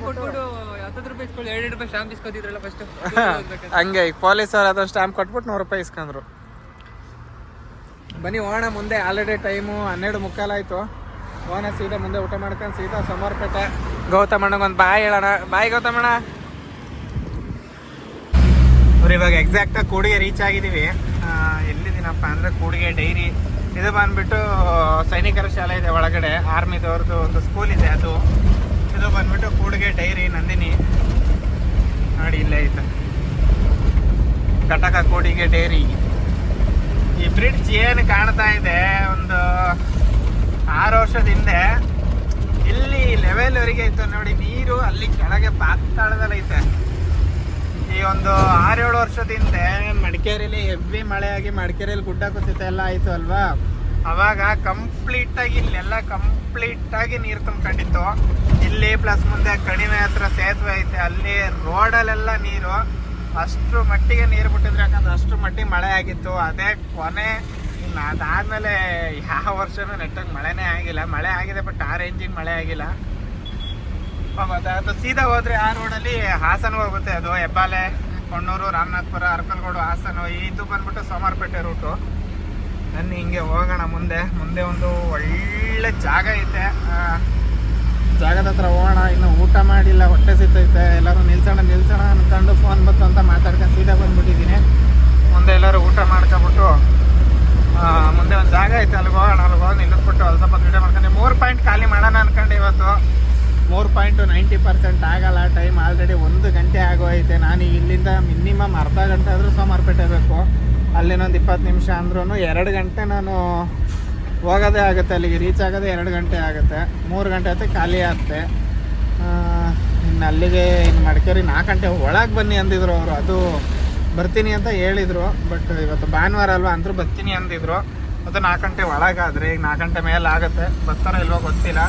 S2: ಕೊಟ್ಬಿಟ್ಟು ಹತ್ತತ್ತು ರೂಪಾಯಿ ಇಸ್ಕೊಳ್ಳಿ ಎರಡು ರೂಪಾಯಿ ಸ್ಟಾಂಪ್ ಇಸ್ಕೊತಿದ್ರಲ್ಲ ಫಸ್ಟ್
S1: ಹಂಗೆ ಈಗ ಅವ್ರು ಅದೊಂದು ಸ್ಟಾಂಪ್ ಕೊಟ್ಬಿಟ್ಟು ನೂರು ರೂಪಾಯಿ ಇಸ್ಕೊಂಡ್ರು. ಬನ್ನಿ ಓಣ ಮುಂದೆ. ಆಲ್ರೆಡಿ ಟೈಮು ಹನ್ನೆರಡು ಮುಕ್ಕಾಲಾಯ್ತು ಓಣ ಸೀದಾ ಮುಂದೆ ಊಟ ಮಾಡ್ಕೊಂಡು ಸೀದಾ ಸೋಮವಾರಪೇಟೆ. ಗೌತಮಣ್ಣಗೆ ಒಂದು ಬಾಯ್ ಹೇಳೋಣ. ಬಾಯ್ ಗೌತಮಣ್ಣ ಅವ್ರು ಇವಾಗ ಎಕ್ಸಾಕ್ಟಾಗಿ ಕೂಡಿಗೆ ರೀಚ್ ಆಗಿದ್ದೀವಿ ಆ, ಎಲ್ಲಿದ್ದೀನಪ್ಪ ಅಂದರೆ ಕೂಡಿಗೆ ಡೈರಿ. ಇದು ಬಂದ್ಬಿಟ್ಟು ಸೈನಿಕರ ಶಾಲೆ ಇದೆ ಒಳಗಡೆ. ಆರ್ಮಿದವ್ರದ್ದು ಒಂದು ಸ್ಕೂಲ್ ಇದೆ ಅದು. ಇದು ಬಂದ್ಬಿಟ್ಟು ಕೂಡುಗೆ ಡೈರಿ ನಂದಿನಿ. ನೋಡಿ, ಇಲ್ಲೇ ಐತೆ. ಕಟಕ ಕೂಡಿಗೆ ಡೈರಿ. ಈ ಬ್ರಿಡ್ಜ್ ಏನು ಕಾಣ್ತಾ ಇದೆ? ಒಂದು ಆರು ವರ್ಷದ ಹಿಂದೆ ಇಲ್ಲಿ ಲೆವೆಲ್ವರೆಗೆ ಇತ್ತು ನೋಡಿ, ನೀರು ಅಲ್ಲಿ ಕೆಳಗೆ ಪಾತಾಳದಲ್ಲಿ ಐತೆ. ಈ ಒಂದು ಆರೇಳು ವರ್ಷದ ಹಿಂದೆ ಮಡಿಕೇರಿಲಿ ಹೆವಿ ಮಳೆಯಾಗಿ ಮಡಿಕೇರಿಯಲ್ಲಿ ಗುಡ್ಡ ಕುಸಿತ ಎಲ್ಲ ಆಯ್ತು ಅಲ್ವಾ? ಅವಾಗ ಕಂಪ್ಲೀಟ್ ಆಗಿ ಇಲ್ಲೆಲ್ಲ ಕಂಪ್ಲೀಟ್ ಆಗಿ ನೀರು ತುಂಬ್ಕೊಂಡಿತ್ತು. ಇಲ್ಲಿ ಪ್ಲಸ್ ಮುಂದೆ ಕಣಿವೆ ಹತ್ರ ಸೇತುವೆ ಐತೆ. ಅಲ್ಲಿ ರೋಡಲ್ಲೆಲ್ಲ ನೀರು. ಅಷ್ಟು ಮಟ್ಟಿಗೆ ನೀರು ಬಿಟ್ಟಿದ್ರೆ ಯಾಕಂದ್ರೆ ಅಷ್ಟು ಮಟ್ಟಿಗೆ ಮಳೆ ಆಗಿತ್ತು. ಅದೇ ಕೊನೆ ಅದಾದ್ಮೇಲೆ ಯಾವ ವರ್ಷನೂ ನೆಟ್ಟಾಗಿ ಮಳೆನೇ ಆಗಿಲ್ಲ. ಮಳೆ ಆಗಿದೆ ಬಟ್ ಆ ರೇಂಜಿಗೆ ಮಳೆ ಆಗಿಲ್ಲ. ಅದು ಸೀದಾ ಹೋದ್ರೆ ಆ ರೋಡಲ್ಲಿ ಹಾಸನ ಹೋಗುತ್ತೆ ಅದು, ಹೆಬ್ಬಾಲೆ, ಕೊಣ್ಣೂರು, ರಾಮನಾಥ್ಪುರ, ಅರ್ಕಲ್ಗೋಡು, ಹಾಸನ. ಇದು ಬಂದ್ಬಿಟ್ಟು ಸೋಮಾರಪೇಟೆ ರೂಟು ನನ್ನ ಹಿಂಗೆ ಹೋಗೋಣ ಮುಂದೆ. ಮುಂದೆ ಒಂದು ಒಳ್ಳೆ ಜಾಗ ಐತೆ. ಜಾಗದ ಹತ್ರ ಹೋಗೋಣ. ಇನ್ನು ಊಟ ಮಾಡಿಲ್ಲ, ಹೊಟ್ಟೆ ಸಿತ್ತೈತೆ ಎಲ್ಲರೂ ನಿಲ್ಸೋಣ ನಿಲ್ಸೋಣ ಅನ್ಕೊಂಡು ಫೋನ್ ಬಂತು ಅಂತ ಮಾತಾಡ್ಕೊಂಡು ಸೀದಾ ಬಂದ್ಬಿಟ್ಟಿದ್ದೀನಿ. ಮುಂದೆ ಎಲ್ಲರೂ ಊಟ ಮಾಡ್ಕೊಬಿಟ್ಟು ಮುಂದೆ ಒಂದು ಜಾಗ ಐತೆ, ಅಲ್ಲಿಗೆ ಹೋಗೋಣ, ಅಲ್ಲಿಗೆ ಹೋಗಿ ನಿಲ್ಲಿಸ್ಬಿಟ್ಟು ಅಲ್ಲಿ ಸ್ವಲ್ಪ ಮಾಡ್ಕೊಂಡು. ಮೂರು ಪಾಯಿಂಟ್ ಖಾಲಿ ಮಾಡೋಣ ಅನ್ಕೊಂಡು ಇವತ್ತು. ಮೂರು ಪಾಯಿಂಟು ನೈಂಟಿ ಪರ್ಸೆಂಟ್ ಆಗಲ್ಲ ಟೈಮ್ ಆಲ್ರೆಡಿ ಒಂದು ಗಂಟೆ ಆಗೋಯ್ತೆ. ನಾನು ಇಲ್ಲಿಂದ ಮಿನಿಮಮ್ ಅರ್ಧ ಗಂಟೆ ಆದರೂ ಸೋಮಾರ್ಪೇಟೆ ಬೇಕು. ಅಲ್ಲಿನೊಂದು ಇಪ್ಪತ್ತು ನಿಮಿಷ ಅಂದ್ರೂ ಎರಡು ಗಂಟೆ ನಾನು ಹೋಗೋದೇ ಆಗುತ್ತೆ. ಅಲ್ಲಿಗೆ ರೀಚ್ ಆಗೋದೇ ಎರಡು ಗಂಟೆ ಆಗುತ್ತೆ. ಮೂರು ಗಂಟೆ ಆಯ್ತು, ಖಾಲಿ ಆಗುತ್ತೆ ಇನ್ನು ಅಲ್ಲಿಗೆ ಇನ್ನು ಮಡಿಕೇರಿ ನಾಲ್ಕು ಗಂಟೆ ಒಳಗೆ ಬನ್ನಿ ಅಂದಿದ್ರು ಅವರು. ಅದು ಬರ್ತೀನಿ ಅಂತ ಹೇಳಿದರು. ಬಟ್ ಇವತ್ತು ಭಾನುವಾರ ಅಲ್ವಾ ಅಂದರೂ ಬರ್ತೀನಿ ಅಂದಿದ್ರು. ಅದು ನಾಲ್ಕು ಗಂಟೆ ಒಳಗಾದರೆ ಈಗ ನಾಲ್ಕು ಗಂಟೆ ಮೇಲೆ ಆಗುತ್ತೆ. ಬರ್ತಾರೋ ಇಲ್ವೋ ಗೊತ್ತಿಲ್ಲ.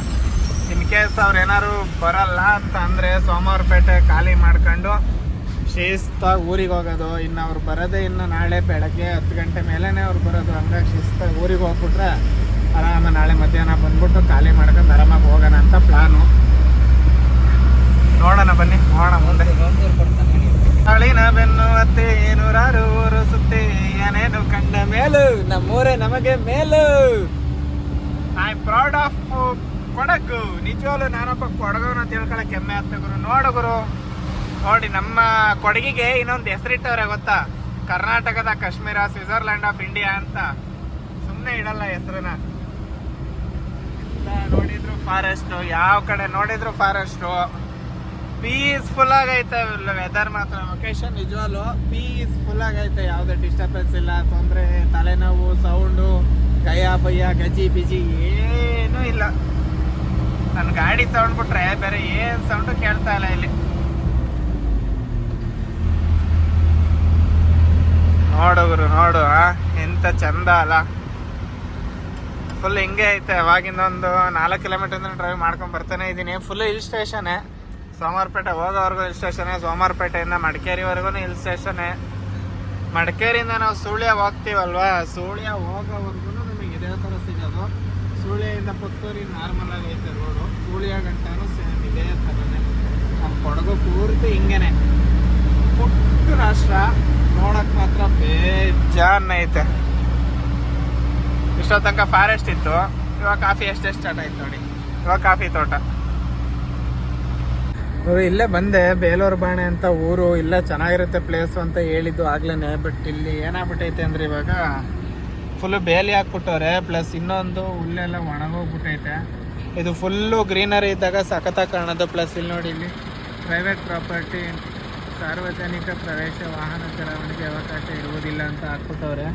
S1: ಕೇಸ್ ಅವ್ರು ಏನಾದ್ರು ಬರಲ್ಲ ಅಂತ ಅಂದರೆ ಸೋಮವಾರಪೇಟೆ ಖಾಲಿ ಮಾಡ್ಕೊಂಡು ಶಿಸ್ತಾಗಿ ಊರಿಗೆ ಹೋಗೋದು. ಇನ್ನು ಅವ್ರು ಬರೋದೇ ಇನ್ನು ನಾಳೆ ಬೆಳಗ್ಗೆ ಹತ್ತು ಗಂಟೆ ಮೇಲೇ ಅವ್ರು ಬರೋದು. ಹಂಗಾಗಿ ಶಿಸ್ತಾಗಿ ಊರಿಗೆ ಹೋಗ್ಬಿಟ್ರೆ ಆರಾಮ ನಾಳೆ ಮಧ್ಯಾಹ್ನ ಬಂದ್ಬಿಟ್ಟು ಖಾಲಿ ಮಾಡ್ಕೊಂಡು ಆರಾಮಾಗಿ ಹೋಗೋಣ ಅಂತ ಪ್ಲಾನು. ನೋಡೋಣ ಬನ್ನಿ, ನೋಡೋಣ ಮುಂದೆ. ಅಳಿನ ಬೆನ್ನು ಅತ್ತೆ ಏನೂರಾರು ಊರು ಸುತ್ತಿ, ಏನೇನು ಕಂಡ ಮೇಲು? ನಮ್ಮೂರೇ ನಮಗೆ ಮೇಲು. I proud of Kodagu. ನಿಜವಾಗ್ಲು ನಾನೊಬ್ಬ ಅಂತ ಹೇಳ್ಕೊಳಕ್ ಹೆಮ್ಮೆ ಆಗ್ತ ಗುರು. ನೋಡು ಗುರು. ನೋಡಿ, ನಮ್ಮ ಕೊಡಗಿಗೆ ಇನ್ನೊಂದು ಹೆಸರಿಟ್ಟವ್ರೆ ಗೊತ್ತಾ? ಕರ್ನಾಟಕದ ಕಾಶ್ಮೀರ ಸ್ವಿಟ್ಜರ್ಲ್ಯಾಂಡ್ ಆಫ್ ಇಂಡಿಯಾ ಅಂತ. ಸುಮ್ಮನೆ ಇಡಲ್ಲ ಹೆಸರನ್ನ. ನೋಡಿದ್ರು ಫಾರೆಸ್ಟ್? ಯಾವ ಕಡೆ ನೋಡಿದ್ರು ಫಾರೆಸ್ಟು? ಪೀಸ್ಫುಲ್ ಆಗೈತೆ ವೆದರ್ ಮಾತ್ರ. ಲೊಕೇಶನ್ ನಿಜವಾಗ್ಲು ಪೀಸ್ಫುಲ್ ಆಗೈತೆ. ಯಾವುದೇ ಡಿಸ್ಟರ್ಬೆನ್ಸ್ ಇಲ್ಲ, ತೊಂದರೆ, ತಲೆನೋವು ಸೌಂಡು ಗಯ, ಬಯ್ಯ, ಗಜಿ, ಬಿಜಿ ಏನೂ ಇಲ್ಲ. ನನ್ನ ಗಾಡಿ ಸೌಂಡ್ ಬಿಟ್ರೆ ಬೇರೆ ಏನ್ ಸೌಂಡು ಕೇಳ್ತಾ ಇಲ್ಲ ಇಲ್ಲಿ. ನೋಡು ಗುರು, ನೋಡು ಎಂತ ಚಂದ ಅಲ್ಲ. ಫುಲ್ ಹಿಂಗೆ ಐತೆ ಅವಾಗಿಂದ ಒಂದು ನಾಲ್ಕು ಕಿಲೋಮೀಟರ್ ಡ್ರೈವ್ ಮಾಡ್ಕೊಂಡು ಬರ್ತಾನೆ ಇದ್ದೀನಿ ಫುಲ್ ಹಿಲ್ ಸ್ಟೇಷನೇ ಸೋಮವಾರಪೇಟೆ ಹೋಗೋವರೆಗೂ ಹಿಲ್ ಸ್ಟೇಷನೇ ಸೋಮವಾರಪೇಟೆಯಿಂದ ಮಡಿಕೇರಿವರೆಗೂ ಹಿಲ್ ಸ್ಟೇಷನೇ ಮಡಿಕೇರಿಯಿಂದ ನಾವು ಸುಳ್ಯ ಹೋಗ್ತೀವಲ್ವಾ? ಸುಳ್ಯ ಹೋಗೋವರೆಗೂ ನಮಗೆ ಇದೇ ಥರ ಸಿಗೋದು ಸುಳ್ಯದಿಂದ ಪುತ್ತೂರಿ ನಾರ್ಮಲ್ ಆಗಿ ಐತೆ ರೋಡು ಸುಳ್ಯ ಗಂಟನೂ ಸೇಮ್ ಇದೇ ಥರನೇ. ನಮ್ಮ ಕೊಡಗು ಪೂರ್ತಿ ಹಿಂಗೇನೆ. ಪುಟ್ಟ ರಾಷ್ಟ್ರ, ನೋಡಕ್ ಮಾತ್ರ ಬೇಜಾನ್ ಐತೆ. ಇಷ್ಟೋ ತನಕ ಫಾರೆಸ್ಟ್ ಇತ್ತು. ಇವಾಗ ಕಾಫಿ ಅಷ್ಟೇ ಸ್ಟಾರ್ಟ್ ಆಯ್ತು ನೋಡಿ. ಇವಾಗ ಕಾಫಿ ತೋಟ. ನೋಡಿ, ಇಲ್ಲೇ ಬಂದೆ. ಬೇಲೂರು ಬಾಣೆ ಅಂತ ಊರು. ಇಲ್ಲೇ ಚೆನ್ನಾಗಿರುತ್ತೆ ಪ್ಲೇಸು ಅಂತ ಹೇಳಿದ್ದು ಆಗ್ಲೇ ಬಟ್ ಇಲ್ಲಿ ಏನಾಗ್ಬಿಟ್ಟೈತೆ ಅಂದ್ರೆ ಇವಾಗ ಫುಲ್ಲು ಬೇಲಿ ಹಾಕ್ಬಿಟ್ಟವ್ರೆ ಪ್ಲಸ್ ಇನ್ನೊಂದು ಹುಲ್ಲೆಲ್ಲ ಒಣಗೋಗ್ಬಿಟ್ಟೈತೆ. ಇದು ಫುಲ್ಲು ಗ್ರೀನರಿ ಇದ್ದಾಗ ಸಖತ್ತಾಗಿ ಕಾಣೋದು ಪ್ಲಸ್ ಇಲ್ಲಿ ನೋಡಿ ಇಲ್ಲಿ ಪ್ರೈವೇಟ್ ಪ್ರಾಪರ್ಟಿ ಸಾರ್ವಜನಿಕ ಪ್ರವೇಶ ವಾಹನ ಚಲಾವಣೆಗೆ ಅವಕಾಶ ಇರುವುದಿಲ್ಲ ಅಂತ ಹಾಕ್ಬಿಟ್ಟವ್ರೆ.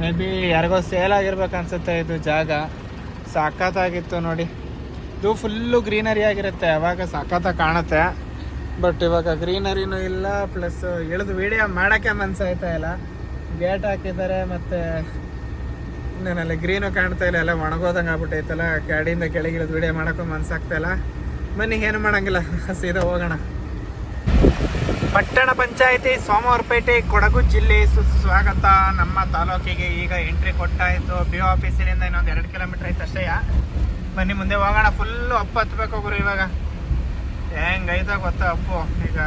S1: ಮೇ ಬಿ ಯಾರಿಗೋ ಸೇಲ್ ಆಗಿರ್ಬೇಕು ಅನ್ಸುತ್ತೆ ಇದು ಜಾಗ. ಸಖತ್ತಾಗಿತ್ತು ನೋಡಿ. ಇದು ಫುಲ್ಲು ಗ್ರೀನರಿ ಆಗಿರುತ್ತೆ, ಅವಾಗ ಸಖತ್ತಾಗಿ ಕಾಣುತ್ತೆ. ಬಟ್ ಇವಾಗ ಗ್ರೀನರಿನೂ ಇಲ್ಲ ಪ್ಲಸ್ ಇಳಿದು ವೀಡಿಯೋ ಮಾಡೋಕ್ಕೆ ಮನ್ಸಾಯ್ತಾ ಇಲ್ಲ. ಗೇಟ್ ಹಾಕಿದ್ದಾರೆ ಮತ್ತು ಇನ್ನೇನಲ್ಲಿ ಗ್ರೀನು ಕಾಣ್ತಾ ಇಲ್ಲ, ಎಲ್ಲ ಒಣಗೋದಂಗೆ ಆಗ್ಬಿಟ್ಟೈತಲ್ಲ ಗಾಡಿಯಿಂದ ಕೆಳಗೆ ಇಳಿದು ವಿಡಿಯೋ ಮಾಡೋಕ್ಕೂ ಮನ್ಸಾಗ್ತಾ ಇಲ್ಲ. ಬನ್ನಿ, ಏನು ಮಾಡೋಂಗಿಲ್ಲ. ಸೀದಾ ಹೋಗೋಣ. ಪಟ್ಟಣ ಪಂಚಾಯಿತಿ ಸೋಮವಾರಪೇಟೆ, ಕೊಡಗು ಜಿಲ್ಲೆ ಸುಸ್ವಾಗತ. ನಮ್ಮ ತಾಲೂಕಿಗೆ ಈಗ ಎಂಟ್ರಿ ಕೊಟ್ಟಾಯಿತು. ಬಿ ಒ ಆಫೀಸಿನಿಂದ ಇನ್ನೊಂದು ಎರಡು ಕಿಲೋಮೀಟರ್ ಐತೆ ಅಷ್ಟೇ. ಬನ್ನಿ, ಮುಂದೆ ಹೋಗೋಣ. ಫುಲ್ಲು ಅಪ್ಪು ಹತ್ಬೇಕು ಗುರು ಇವಾಗ. ಹೆಂಗೈತ ಗೊತ್ತಾ ಅಪ್ಪು. ಈಗ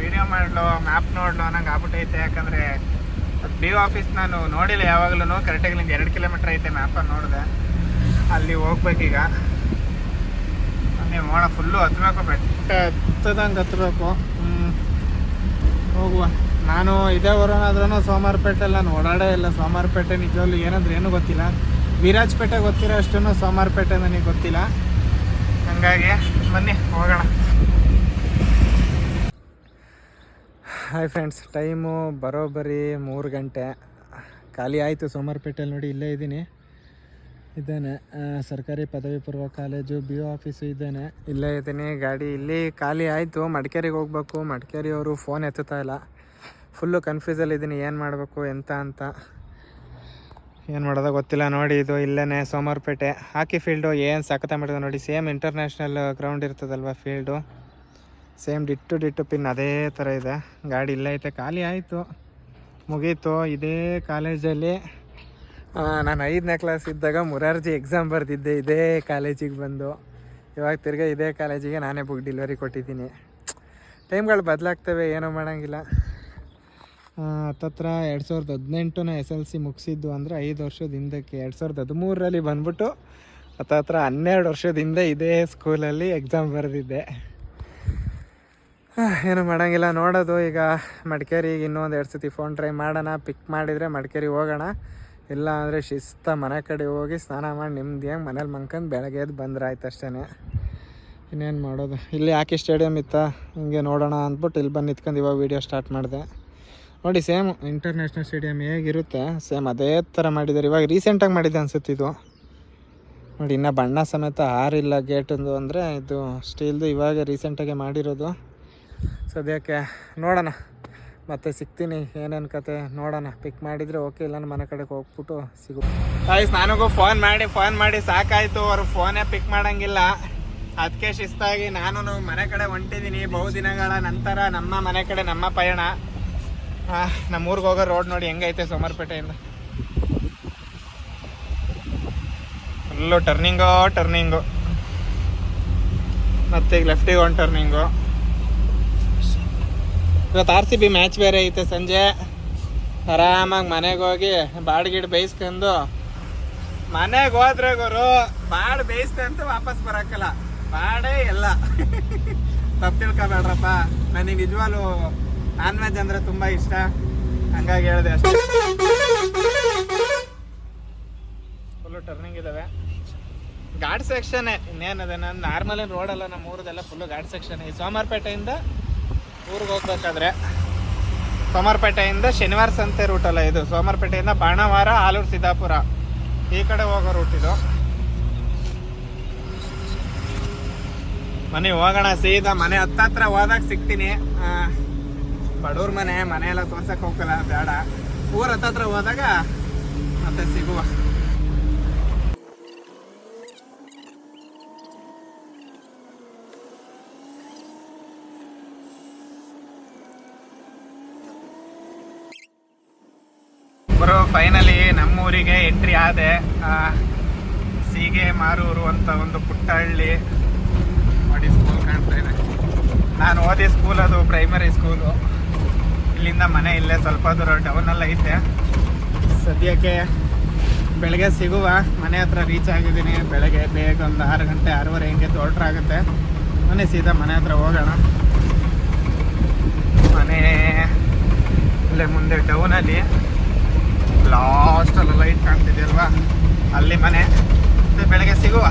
S1: ವಿಡಿಯೋ ಮಾಡಲು ಮ್ಯಾಪ್ ನೋಡ್ಲು ಅನ್ನಂಗೆ ಆಗ್ಬಿಟ್ಟೈತೆ. ಯಾಕಂದರೆ ಬಿ ಆಫೀಸ್ ನಾನು ನೋಡಿಲ್ಲ ಯಾವಾಗಲೂ ಕರೆಕ್ಟಾಗಿ ಇಲ್ಲಿಂದ ಎರಡು ಕಿಲೋಮೀಟರ್ ಐತೆ ಮ್ಯಾಪನ್ನು ನೋಡಿದೆ. ಅಲ್ಲಿ ಹೋಗ್ಬೇಕೀಗ. ನೀವು ಮೋಡ ಫುಲ್ಲು ಹತ್ಬೇಕು, ಬೆಟ್ಟ ಹತ್ತದಂಗೆ ಹತ್ತಬೇಕು. ಹೋಗುವ. ನಾನು ಇದೇ ಬರೋಣಾದ್ರೂ ಸೋಮಾರಪೇಟೆಲ್ಲ ನಾನು ಓಡಾಡೇ ಇಲ್ಲ. ಸೋಮಾರಪೇಟೆ ನಿಜವಾಗ್ಲೂ ಏನಂದ್ರೆ ಏನೂ ಗೊತ್ತಿಲ್ಲ. ವಿರಾಜ್ಪೇಟೆ ಗೊತ್ತಿರೋ ಅಷ್ಟು ಸೋಮಾರಪೇಟೆ ನನಗೆ ಗೊತ್ತಿಲ್ಲ. ಹಂಗಾಗಿ ಬನ್ನಿ, ಹೋಗೋಣ. ಹಾಯ್ ಫ್ರೆಂಡ್ಸ್, ಟೈಮು ಬರೋಬ್ಬರಿ ಮೂರು ಗಂಟೆ. ಖಾಲಿ ಆಯಿತು ಸೋಮಾರ್ಪೇಟೆಯಲ್ಲಿ ನೋಡಿ ಇಲ್ಲೇ ಇದ್ದೀನಿ. ಇದ್ದಾನೆ ಸರ್ಕಾರಿ ಪದವಿ ಪೂರ್ವ ಕಾಲೇಜು, ಬಿ ಒ ಆಫೀಸು ಇದ್ದಾನೆ. ಇಲ್ಲೇ ಇದ್ದೀನಿ, ಗಾಡಿ ಇಲ್ಲಿ ಖಾಲಿ ಆಯಿತು, ಮಡಿಕೇರಿಗೆ ಹೋಗ್ಬೇಕು. ಮಡಿಕೇರಿ ಅವರು ಫೋನ್ ಎತ್ತುತ್ತಾ ಇಲ್ಲ. ಫುಲ್ಲು ಕನ್ಫ್ಯೂಸಲ್ಲಿ ಇದ್ದೀನಿ, ಏನು ಮಾಡಬೇಕು, ಎಂತ ಅಂತ. ಏನು ಮಾಡೋದೋ ಗೊತ್ತಿಲ್ಲ, ನೋಡಿ ಇದು ಇಲ್ಲೇ ಸೋಮಾರ್ಪೇಟೆ ಹಾಕಿ ಫೀಲ್ಡು ಏನು ಸಖತ್ತ ಮಾಡಿದೆ ನೋಡಿ same international ground ಇರ್ತದಲ್ವ field same ditto ditto pin ಅದೇ ಥರ ಇದೆ. ಗಾಡಿ ಇಲ್ಲ ಐತೆ, ಖಾಲಿ ಆಯಿತು. ಮುಗೀತು, ಇದೇ ಕಾಲೇಜಲ್ಲಿ ನಾನು ಐದನೇ ಕ್ಲಾಸ್ ಇದ್ದಾಗ ಮುರಾರ್ಜಿ ಎಕ್ಸಾಮ್ ಬರೆದಿದ್ದೆ, ಇದೇ ಕಾಲೇಜಿಗೆ ಬಂದು. ಇವಾಗ ತಿರ್ಗಾ ಇದೇ ಕಾಲೇಜಿಗೆ ನಾನೇ ಬುಕ್ ಡೆಲಿವರಿ ಕೊಟ್ಟಿದ್ದೀನಿ. ಟೈಮ್ಗಳು ಬದಲಾಗ್ತವೆ, ಏನೂ ಮಾಡೋಂಗಿಲ್ಲ. ಹತ್ತತ್ರ ಎರಡು ಸಾವಿರದ ಹದಿನೆಂಟುನ ಎಸ್ ಎಲ್ ಸಿ ಮುಗಿಸಿದ್ದು ಅಂದರೆ ಐದು ವರ್ಷದ ಹಿಂದಕ್ಕೆ, ಎರಡು ಸಾವಿರದ ಹದಿಮೂರರಲ್ಲಿ ಬಂದ್ಬಿಟ್ಟು ಹತ್ತತ್ರ ಹನ್ನೆರಡು ವರ್ಷದ ಹಿಂದೆ ಇದೇ ಸ್ಕೂಲಲ್ಲಿ ಎಕ್ಸಾಮ್ ಬರೆದಿದ್ದೆ. ಏನು ಮಾಡೋಂಗಿಲ್ಲ, ನೋಡೋದು. ಈಗ ಮಡಿಕೇರಿಗೆ ಇನ್ನೊಂದು ಎರಡು ಸತಿ ಫೋನ್ ಟ್ರೈ ಮಾಡೋಣ ಪಿಕ್ ಮಾಡಿದರೆ ಮಡಿಕೇರಿಗೆ ಹೋಗೋಣ. ಇಲ್ಲ ಅಂದರೆ ಶಿಸ್ತ ಮನೆ ಕಡೆ ಹೋಗಿ ಸ್ನಾನ ಮಾಡಿ ನೆಮ್ಮದಿಯಾಗಿ ಮನೇಲಿ ಮಂಕಂದು ಬೆಳಗ್ಗೆ ಎದ್ದು ಬಂದ್ರೆ ಆಯ್ತು ಅಷ್ಟೇ ಇನ್ನೇನು ಮಾಡೋದು? ಇಲ್ಲಿ ಯಾಕೆ ಸ್ಟೇಡಿಯಮ್ ಇತ್ತ? ಹಿಂಗೆ ನೋಡೋಣ ಅಂದ್ಬಿಟ್ಟು ಇಲ್ಲಿ ಬಂದು ನಿಂತ್ಕೊಂಡು ಇವಾಗ ವೀಡಿಯೋ ಸ್ಟಾರ್ಟ್ ಮಾಡಿದೆ. ನೋಡಿ ಸೇಮ್ ಇಂಟರ್ನ್ಯಾಷನಲ್ ಸ್ಟೇಡಿಯಮ್ ಹೇಗಿರುತ್ತೆ ಸೇಮ್ ಅದೇ ಥರ ಮಾಡಿದ್ದಾರೆ ಇವಾಗ ರೀಸೆಂಟಾಗಿ ಮಾಡಿದೆ ಅನ್ಸುತ್ತೆ ಇದು. ನೋಡಿ, ಇನ್ನೂ ಬಣ್ಣ ಸಮೇತ ಆರಿಲ್ಲ ಗೇಟೊಂದು ಅಂದರೆ ಇದು ಸ್ಟೀಲ್ದು ಇವಾಗ ರೀಸೆಂಟಾಗೆ ಮಾಡಿರೋದು. ಸದ್ಯಕ್ಕೆ ನೋಡೋಣ. ಮತ್ತೆ ಸಿಗ್ತೀನಿ. ಏನೇನು ಕತೆ? ನೋಡೋಣ. ಪಿಕ್ ಮಾಡಿದರೆ ಓಕೆ ಇಲ್ಲ ಮನೆ ಕಡೆಗೆ ಹೋಗ್ಬಿಟ್ಟು ಸಿಗು. ಆಯ್ತು ನನಗೂ ಫೋನ್ ಮಾಡಿ ಫೋನ್ ಮಾಡಿ. ಸಾಕಾಯಿತು. ಅವ್ರು ಫೋನೇ ಪಿಕ್ ಮಾಡಂಗಿಲ್ಲ. ಅದಕ್ಕೆ ಶಿಸ್ತಾಗಿ ನಾನು ಮನೆ ಕಡೆ ಹೊಂಟಿದ್ದೀನಿ ಬಹು ದಿನಗಳ ನಂತರ ನಮ್ಮ ಮನೆ ಕಡೆ ನಮ್ಮ ಪಯಣ. ನಮ್ಮ ಊರಿಗೆ ಹೋಗೋ ರೋಡ್ ನೋಡಿ ಹೆಂಗೈತೆ ಸೋಮರ್ಪೇಟೆಯಿಂದ. ಫುಲ್ಲು ಟರ್ನಿಂಗು ಟರ್ನಿಂಗು ಮತ್ತೆ ಈಗ ಲೆಫ್ಟಿಗೆ ಒಂದು ಟರ್ನಿಂಗು ಇವತ್ತು ಆರ್ ಸಿ ಬಿ ಮ್ಯಾಚ್ ಬೇರೆ ಐತೆ ಸಂಜೆ. ಆರಾಮಾಗಿ ಮನೆಗೆ ಹೋಗಿ ಬಾಡ್ಗಿಡ್ ಬೇಯಿಸ್ಕೊಂಡು. ಮನೆಗೆ ಹೋದ್ರೆ ಗುರು, ಬಾಡ್ ಬೇಯಿಸ್ಕೊಂತ ವಾಪಸ್ ಬರಕ್ಕಲ್ಲ. ಬಾಡೇ ಎಲ್ಲ ತಪ್ಪು ತಿಳ್ಕೊಬೇಡ್ರಪ್ಪ. ನನಗೆ ನಿಜವಾಗ್ಲು ನಾನ್ ವೆಜ್ ಅಂದ್ರೆ ತುಂಬಾ ಇಷ್ಟ. ಹಂಗಾಗಿ ಹೇಳಿದೆ ಫುಲ್ಲು ಟರ್ನಿಂಗ್ ಇದಾವೆ. ಘಾಟ್ ಸೆಕ್ಷನ್ ಇನ್ನೇನದೆ ನಾನು ನಾರ್ಮಲ್ ರೋಡಲ್ಲ ನಮ್ಮ ಊರದೆಲ್ಲ ಫುಲ್ಲು ಘಾಟ್ ಸೆಕ್ಷನ್ ಈ ಸೋಮಾರ್ಪೇಟೆಯಿಂದ ಊರಿಗೆ ಹೋಗ್ಬೇಕಾದ್ರೆ ಸೋಮಾರಪೇಟೆಯಿಂದ ಶನಿವಾರ ಸಂತೆ ರೂಟ್ ಅಲ್ಲ ಇದು. ಸೋಮಾರಪೇಟೆಯಿಂದ ಬಾಣವಾರ, ಆಲೂರು, ಸಿದ್ದಾಪುರ. ಈ ಕಡೆ ಹೋಗೋ ರೂಟ್ ಇದು. ಮನೆ ಹೋಗೋಣ, ಸೀದಾ ಮನೆ ಹತ್ತತ್ರ ಹೋದಾಗ ಸಿಗ್ತೀನಿ. ಬಡವ್ರ ಮನೆ ಮನೆ ಎಲ್ಲ ತೋರ್ಸಕ್ ಹೋಗಲ್ಲ ಬೇಡ. ಊರ ಹತ್ತತ್ರ ಹೋದಾಗ ಮತ್ತೆ ಸಿಗುವ. ಬರೋ ಫೈನಲಿ ನಮ್ಮೂರಿಗೆ ಎಂಟ್ರಿ ಆದೆ. ಸೀಗೆ ಮಾರೂರು ಅಂತ ಒಂದು ಪುಟ್ಟ ಹಳ್ಳಿ ಸ್ಕೂಲ್ ಕಾಣ್ತಾ ಇದೆ. ನಾನು ಓದಿ ಸ್ಕೂಲ್ ಅದು ಪ್ರೈಮರಿ ಸ್ಕೂಲು ಇಲ್ಲಿಂದ ಮನೆ ಇಲ್ಲೇ ಸ್ವಲ್ಪ ದೂರ ಡೌನಲ್ಲಿ ಐತೆ. ಸದ್ಯಕ್ಕೆ ಬೆಳಗ್ಗೆ ಸಿಗುವ, ಮನೆ ಹತ್ರ ರೀಚ್ ಆಗಿದ್ದೀನಿ. ಬೆಳಗ್ಗೆ ಬೇಗ ಒಂದು ಆರು ಗಂಟೆ, ಆರೂವರೆ ಹಿಂಗೆ ಆಗುತ್ತೆ ಮನೆ ಸೀದಾ ಮನೆ ಹತ್ರ ಹೋಗೋಣ. ಮನೆ ಇಲ್ಲೇ ಮುಂದೆ ಡೌನಲ್ಲಿ ಲಾಸ್ಟಲ್ಲಿ ಲೈಟ್ ಕಾಣ್ತಿದೆಯಲ್ವಾ? ಅಲ್ಲಿ ಮನೆ. ಮತ್ತೆ ಬೆಳಗ್ಗೆ ಸಿಗುವ.